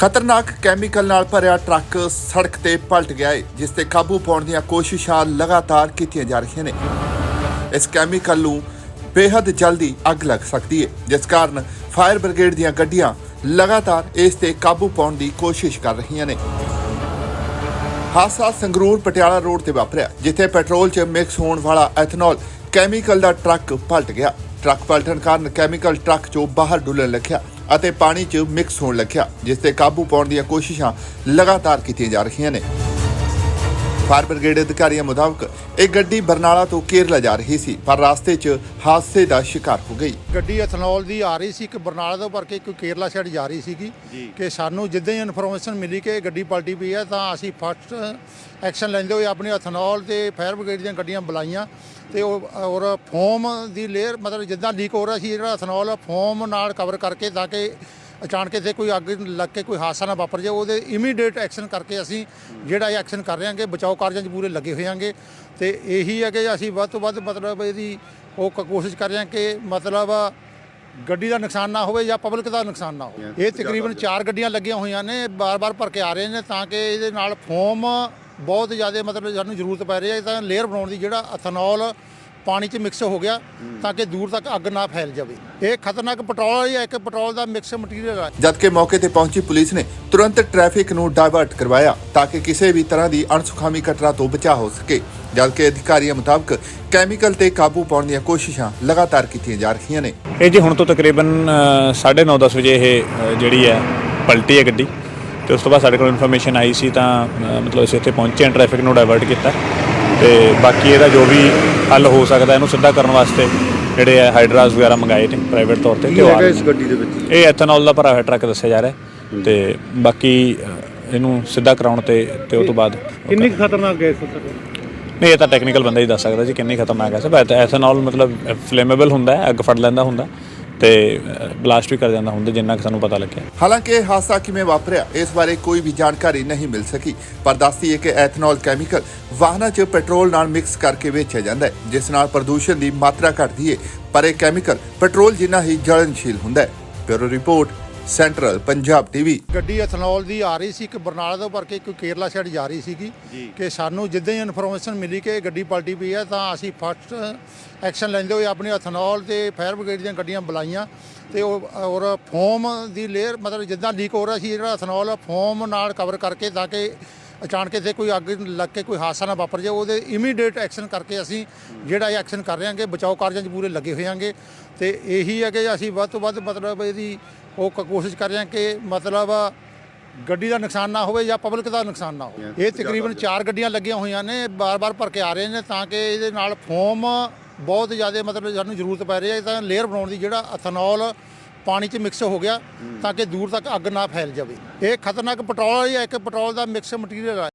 ਖਤਰਨਾਕ ਕੈਮੀਕਲ ਨਾਲ ਭਰਿਆ ਟਰੱਕ ਸੜਕ ਤੇ ਪਲਟ ਗਿਆ ਹੈ ਜਿਸ ਤੇ ਕਾਬੂ ਪਾਉਣ ਦੀਆਂ ਕੋਸ਼ਿਸ਼ਾਂ ਲਗਾਤਾਰ ਕੀਤੀਆਂ ਜਾ ਰਹੀਆਂ ਨੇ। ਇਸ ਕੈਮੀਕਲ ਨੂੰ ਬੇहद ਜਲਦੀ ਅੱਗ ਲੱਗ ਸਕਦੀ ਹੈ ਜਿਸ ਕਾਰਨ ਫਾਇਰ ਬ੍ਰਿਗੇਡ ਦੀਆਂ ਗੱਡੀਆਂ ਲਗਾਤਾਰ ਇਸ ਤੇ ਕਾਬੂ ਪਾਉਣ ਦੀ ਕੋਸ਼ਿਸ਼ ਕਰ ਰਹੀਆਂ ਨੇ। ਹਾਦਸਾ ਸੰਗਰੂਰ ਪਟਿਆਲਾ ਰੋਡ ਤੇ ਵਾਪਰਿਆ, ਜਿੱਥੇ ਪੈਟਰੋਲ 'ਚ ਮਿਕਸ ਹੋਣ ਵਾਲਾ ਐਥਨੋਲ ਕੈਮੀਕਲ ਦਾ ਟਰੱਕ ਪਲਟ ਗਿਆ। ਟਰੱਕ ਪਲਟਣ ਕਾਰਨ ਕੈਮੀਕਲ ਟਰੱਕ 'ਚੋਂ ਬਾਹਰ ਡੁੱਲਣ ਲੱਗਿਆ। ਅਤੇ ਪਾਣੀ 'ਚ ਮਿਕਸ ਹੋਣ ਲੱਗਿਆ, ਜਿਸ ਤੇ ਕਾਬੂ ਪਾਉਣ ਦੀਆਂ ਕੋਸ਼ਿਸ਼ਾਂ ਲਗਾਤਾਰ ਕੀਤੀਆਂ ਜਾ ਰਹੀਆਂ ਨੇ। ਫਾਇਰ ਬ੍ਰਿਗੇਡ ਅਧਿਕਾਰੀਆਂ ਮੁਤਾਬਕ ਇਹ ਗੱਡੀ ਬਰਨਾਲਾ ਤੋਂ ਕੇਰਲਾ ਜਾ ਰਹੀ ਸੀ ਪਰ ਰਾਸਤੇ 'ਚ ਹਾਦਸੇ ਦਾ ਸ਼ਿਕਾਰ ਹੋ ਗਈ। ਗੱਡੀ ਐਥਨੋਲ ਦੀ ਆ ਰਹੀ ਸੀ ਇੱਕ ਬਰਨਾਲਾ ਤੋਂ ਭਰ ਕੇ ਇੱਕ ਕੇਰਲਾ ਸਾਈਡ ਜਾ ਰਹੀ ਸੀਗੀ ਕਿ ਸਾਨੂੰ ਜਿੱਦਾਂ ਹੀ ਇਨਫੋਰਮੇਸ਼ਨ ਮਿਲੀ ਕਿ ਇਹ ਗੱਡੀ ਪਲਟੀ ਪਈ ਹੈ ਤਾਂ ਅਸੀਂ ਫਸਟ ਐਕਸ਼ਨ ਲੈਂਦੇ ਹੋਏ ਆਪਣੀ ਐਥਨੋਲ ਤੇ ਫਾਇਰ ਬ੍ਰਿਗੇਡ ਦੀਆਂ ਗੱਡੀਆਂ ਬੁਲਾਈਆਂ ਤੇ ਉਹ ਔਰ ਫੋਮ ਦੀ ਲੇਅਰ ਮਤਲਬ ਜਿੱਦਾਂ ਲੀਕ ਹੋ ਰਿਹਾ ਸੀ ਜਿਹੜਾ ਐਥਨੋਲ ਫੋਮ ਨਾਲ ਕਵਰ ਕਰਕੇ ਤਾਂ ਕਿ ਅਚਾਨਕ ਇੱਥੇ ਕੋਈ ਅੱਗ ਲੱਗ ਕੇ ਕੋਈ ਹਾਦਸਾ ਨਾ ਵਾਪਰ ਜਾਏ ਉਹਦੇ ਇਮੀਡੀਏਟ ਐਕਸ਼ਨ ਕਰਕੇ ਅਸੀਂ ਜਿਹੜਾ ਇਹ ਐਕਸ਼ਨ ਕਰ ਰਹੇ ਹਾਂਗੇ ਬਚਾਓ ਕਾਰਜਾਂ 'ਚ ਪੂਰੇ ਲੱਗੇ ਹੋਏ ਹਾਂਗੇ। ਤੇ ਇਹੀ ਹੈ ਕਿ ਅਸੀਂ ਵੱਧ ਤੋਂ ਵੱਧ ਮਤਲਬ ਇਹਦੀ ਉਹ ਕੋਸ਼ਿਸ਼ ਕਰ ਰਹੇ ਹਾਂ ਕਿ ਮਤਲਬ ਗੱਡੀ ਦਾ ਨੁਕਸਾਨ ਨਾ ਹੋਵੇ ਜਾਂ ਪਬਲਿਕ ਦਾ ਨੁਕਸਾਨ ਨਾ ਹੋਵੇ। ਇਹ ਤਕਰੀਬਨ ਚਾਰ ਗੱਡੀਆਂ ਲੱਗੀਆਂ ਹੋਈਆਂ ਨੇ ਬਾਰ-ਬਾਰ ਭਰ ਕੇ ਆ ਰਹੇ ਨੇ ਤਾਂ ਕਿ ਇਹਦੇ ਨਾਲ ਫੋਮ ਬਹੁਤ ਜ਼ਿਆਦਾ ਮਤਲਬ ਸਾਨੂੰ ਜ਼ਰੂਰਤ ਪੈ ਰਹੀ ਹੈ। ਤਾਂ ਲੇਅਰ ਬਣਾਉਣ ਦੀ ਜਿਹੜਾ ਐਥਨੋਲ ਪਾਣੀ 'ਚ ਮਿਕਸ ਹੋ ਗਿਆ ਤਾਂ ਕਿ ਦੂਰ ਤੱਕ ਅੱਗ ਨਾ ਫੈਲ ਜਾਵੇ। ਇਹ ਖਤਰਨਾਕ ਪੈਟਰੋਲ ਹੈ ਇੱਕ ਪੈਟਰੋਲ ਦਾ ਮਿਕਸ ਮਟੀਰੀਅਲ ਹੈ। ਜਦਕਿ ਮੌਕੇ ਤੇ ਪਹੁੰਚੀ ਪੁਲਿਸ ਨੇ ਤੁਰੰਤ ਟ੍ਰੈਫਿਕ ਨੂੰ ਡਾਇਵਰਟ ਕਰਵਾਇਆ ਤਾਂ ਕਿ ਕਿਸੇ ਵੀ ਤਰ੍ਹਾਂ ਦੀ ਅਣਸੁਖਾਵੀ ਘਟਨਾ ਤੋਂ ਬਚਾਅ ਹੋ ਸਕੇ। ਜਦਕਿ ਅਧਿਕਾਰੀਆਂ ਮੁਤਾਬਕ ਕੈਮੀਕਲ ਤੇ ਕਾਬੂ ਪਾਉਣ ਦੀਆਂ ਕੋਸ਼ਿਸ਼ਾਂ ਲਗਾਤਾਰ ਕੀਤੀਆਂ ਜਾ ਰਹੀਆਂ ਨੇ। ਇਹ ਜੀ ਹੁਣ ਤੋਂ ਤਕਰੀਬਨ 9:30 10 ਵਜੇ ਇਹ ਜਿਹੜੀ ਹੈ ਪਲਟੀ ਹੈ ਗੱਡੀ। ਤੇ ਉਸ ਤੋਂ ਬਾਅਦ ਸਾਡੇ ਕੋਲ ਇਨਫੋਰਮੇਸ਼ਨ ਆਈ ਸੀ ਤਾਂ ਮਤਲਬ ਅਸੀਂ ਇੱਥੇ ਪਹੁੰਚੇ ਹਾਂ ਟ੍ਰੈਫਿਕ ਨੂੰ ਡਾਇਵਰਟ ਕੀਤਾ। ਤੇ ਬਾਕੀ ਇਹਦਾ ਜੋ ਵੀ ਹੱਲ ਹੋ ਸਕਦਾ ਇਹਨੂੰ ਸਿੱਧਾ ਕਰਨ ਵਾਸਤੇ ਜਿਹੜੇ ਹੈ ਹਾਈਡਰਾਸ ਵਗੈਰਾ ਮੰਗਾਏ ਨੇ ਪ੍ਰਾਈਵੇਟ ਤੌਰ ਤੇ ਤੇ ਉਹ ਆ ਇਸ ਗੱਡੀ ਦੇ ਵਿੱਚ? ਇਹ ਐਥਨੋਲ ਦਾ ਭਰਾ ਹੋਇਆ ਟਰੱਕ ਦੱਸਿਆ ਜਾ ਰਿਹਾ ਤੇ ਬਾਕੀ ਇਹਨੂੰ ਸਿੱਧਾ ਕਰਾਉਣ ਤੇ ਤੇ ਉਸ ਤੋਂ ਬਾਅਦ ਕਿੰਨੀ ਕੁ ਖਤਰਨਾਕ ਗੈਸ ਹੈ ਸਰ ਨਹੀਂ ਇਹ ਤਾਂ ਟੈਕਨੀਕਲ ਬੰਦਾ ਹੀ ਦੱਸ ਸਕਦਾ ਜੀ ਕਿੰਨੀ ਖਤਰਨਾਕ ਹੈ। ਸਰ ਐਥਨੋਲ ਮਤਲਬ ਫਲੇਮੇਬਲ ਹੁੰਦਾ ਹੈ ਅੱਗ ਫੜ ਲੈਂਦਾ ਹੁੰਦਾ ਤੇ ਬਲਾਸਟ ਵੀ ਕਰ ਜਾਂਦਾ ਹੁੰਦਾ ਜਿੰਨਾ ਕਿ ਸਾਨੂੰ ਪਤਾ ਲੱਗਿਆ ਹਾਲਾਂਕਿ ਇਹ ਹਾਦਸਾ ਕਿਵੇਂ ਵਾਪਰਿਆ, ਇਸ ਬਾਰੇ ਕੋਈ ਵੀ ਜਾਣਕਾਰੀ ਨਹੀਂ ਮਿਲ ਸਕੀ। ਪਰ ਦੱਸਦੀ ਹੈ ਕਿ ਐਥਨੋਲ ਕੈਮੀਕਲ ਵਾਹਨਾਂ 'ਚ ਪੈਟਰੋਲ ਨਾਲ ਮਿਕਸ ਕਰਕੇ ਵੇਚਿਆ ਜਾਂਦਾ ਹੈ, ਜਿਸ ਨਾਲ ਪ੍ਰਦੂਸ਼ਣ ਦੀ ਮਾਤਰਾ ਘਟਦੀ ਹੈ। ਪਰ ਇਹ ਕੈਮੀਕਲ ਪੈਟਰੋਲ ਜਿੰਨਾ ਹੀ ਜਲਨਸ਼ੀਲ ਹੁੰਦਾ ਹੈ। Bureau report central Punjab TV ਗੱਡੀ ਐਥਨੋਲ ਦੀ ਆ ਰਹੀ ਸੀ ਇੱਕ ਬਰਨਾਲਾ ਤੋਂ ਭਰ ਕੇ ਇੱਕ ਕੇਰਲਾ ਸਾਈਡ ਜਾ ਰਹੀ ਸੀਗੀ ਕਿ ਸਾਨੂੰ ਜਿੱਦਾਂ ਹੀ ਇਨਫੋਰਮੇਸ਼ਨ ਮਿਲੀ ਕਿ ਇਹ ਗੱਡੀ ਪਲਟੀ ਪਈ ਹੈ ਤਾਂ ਅਸੀਂ ਫਸਟ ਐਕਸ਼ਨ ਲੈਂਦੇ ਹੋਏ ਆਪਣੀ ਐਥਨੋਲ ਤੇ ਫਾਇਰ ਬ੍ਰਿਗੇਡ ਦੀਆਂ ਗੱਡੀਆਂ ਬੁਲਾਈਆਂ ਤੇ ਉਹ ਔਰ ਫੋਮ ਦੀ ਲੇਅਰ ਮਤਲਬ ਜਿੱਦਾਂ ਲੀਕ ਹੋ ਰਿਹਾ ਸੀ ਜਿਹੜਾ ਐਥਨੋਲ ਫੋਮ ਨਾਲ ਕਵਰ ਕਰਕੇ ਤਾਂ ਕਿ ਅਚਾਨਕ ਇੱਥੇ ਕੋਈ ਅੱਗ ਲੱਗ ਕੇ ਕੋਈ ਹਾਦਸਾ ਨਾ ਵਾਪਰ ਜਾਏ ਉਹਦੇ ਇਮੀਡੀਏਟ ਐਕਸ਼ਨ ਕਰਕੇ ਅਸੀਂ ਜਿਹੜਾ ਇਹ ਐਕਸ਼ਨ ਕਰ ਰਹੇ ਹਾਂਗੇ ਬਚਾਓ ਕਾਰਜਾਂ 'ਚ ਪੂਰੇ ਲੱਗੇ ਹੋਏ ਹਾਂਗੇ ਤੇ ਇਹੀ ਹੈ ਕਿ ਅਸੀਂ ਵੱਧ ਤੋਂ ਵੱਧ ਮਤਲਬ ਇਹਦੀ ਉਹ ਕ- ਕੋਸ਼ਿਸ਼ ਕਰ ਰਹੇ ਹਾਂ ਕਿ ਮਤਲਬ ਗੱਡੀ ਦਾ ਨੁਕਸਾਨ ਨਾ ਹੋਵੇ ਜਾਂ ਪਬਲਿਕ ਦਾ ਨੁਕਸਾਨ ਨਾ ਹੋਵੇ। ਇਹ ਤਕਰੀਬਨ ਚਾਰ ਗੱਡੀਆਂ ਲੱਗੀਆਂ ਹੋਈਆਂ ਨੇ ਬਾਰ-ਬਾਰ ਭਰ ਕੇ ਆ ਰਹੇ ਨੇ ਤਾਂ ਕਿ ਇਹਦੇ ਨਾਲ ਫੋਮ ਬਹੁਤ ਜ਼ਿਆਦਾ ਮਤਲਬ ਸਾਨੂੰ ਜ਼ਰੂਰਤ ਪੈ ਰਹੀ ਹੈ। ਤਾਂ ਲੇਅਰ ਬਣਾਉਣ ਦੀ ਜਿਹੜਾ ਐਥਨੋਲ ਪਾਣੀ 'ਚ ਮਿਕਸ ਹੋ ਗਿਆ ਤਾਂ ਕਿ ਦੂਰ ਤੱਕ ਅੱਗ ਨਾ ਫੈਲ ਜਾਵੇ। ਇਹ ਖਤਰਨਾਕ ਪੈਟਰੋਲ ਹੈ ਇੱਕ ਪੈਟਰੋਲ ਦਾ ਮਿਕਸ ਮਟੀਰੀਅਲ ਹੈ